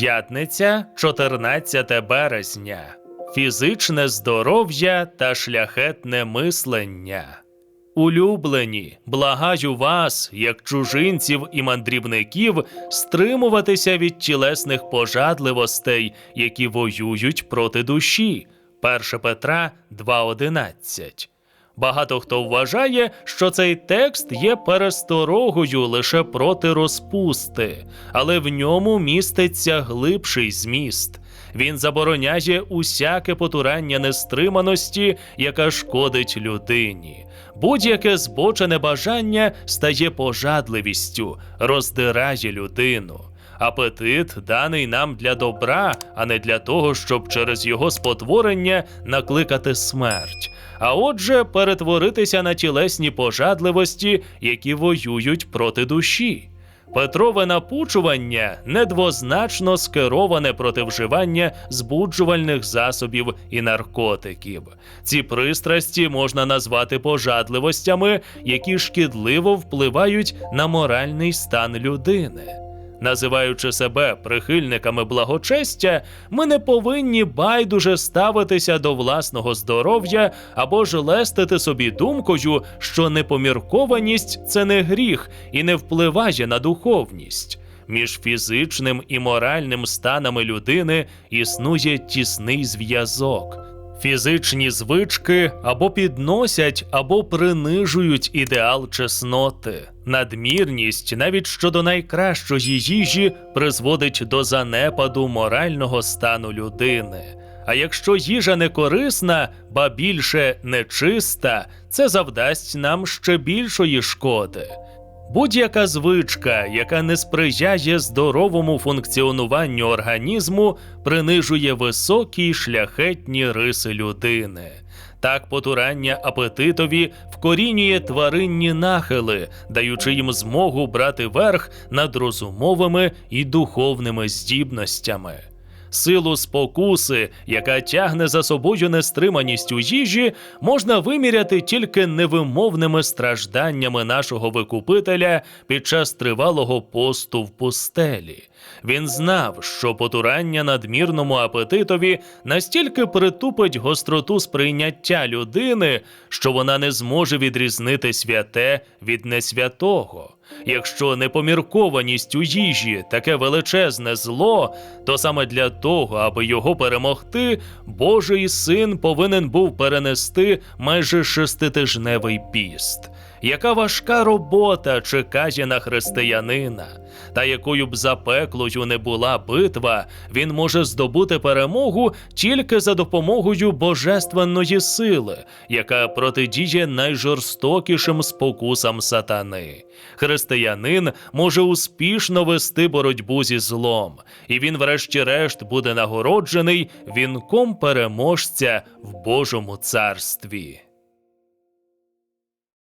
П'ятниця, 14 березня. Фізичне здоров'я та шляхетне мислення. Улюблені, благаю вас, як чужинців і мандрівників, стримуватися від тілесних пожадливостей, які воюють проти душі. 1 Петра 2.11 Багато хто вважає, що цей текст є пересторогою лише проти розпусти, але в ньому міститься глибший зміст. Він забороняє усяке потурання нестриманості, яка шкодить людині. Будь-яке збочене бажання стає пожадливістю, роздирає людину. Апетит даний нам для добра, а не для того, щоб через його спотворення накликати смерть. А отже, перетворитися на тілесні пожадливості, які воюють проти душі. Петрове напучування недвозначно скероване проти вживання збуджувальних засобів і наркотиків. Ці пристрасті можна назвати пожадливостями, які шкідливо впливають на моральний стан людини. Називаючи себе прихильниками благочестя, ми не повинні байдуже ставитися до власного здоров'я або ж лестити собі думкою, що непоміркованість це не гріх і не впливає на духовність. Між фізичним і моральним станами людини існує тісний зв'язок. Фізичні звички або підносять, або принижують ідеал чесноти. Надмірність, навіть щодо найкращої їжі, призводить до занепаду морального стану людини. А якщо їжа не корисна, ба більше нечиста, це завдасть нам ще більшої шкоди. Будь-яка звичка, яка не сприяє здоровому функціонуванню організму, принижує високі шляхетні риси людини. Так потурання апетитові вкорінює тваринні нахили, даючи їм змогу брати верх над розумовими і духовними здібностями. Силу спокуси, яка тягне за собою нестриманість у їжі, можна виміряти тільки невимовними стражданнями нашого викупителя під час тривалого посту в пустелі. Він знав, що потурання надмірному апетитові настільки притупить гостроту сприйняття людини, що вона не зможе відрізнити святе від несвятого. Якщо непоміркованість у їжі таке величезне зло, то саме для того, аби його перемогти, Божий син повинен був перенести майже шеститижневий піст. Яка важка робота чекає на християнина, та якою б запеклою не була битва, він може здобути перемогу тільки за допомогою божественної сили, яка протидіє найжорстокішим спокусам сатани. Християнин може успішно вести боротьбу зі злом, і він, врешті-решт, буде нагороджений вінком переможця в Божому царстві.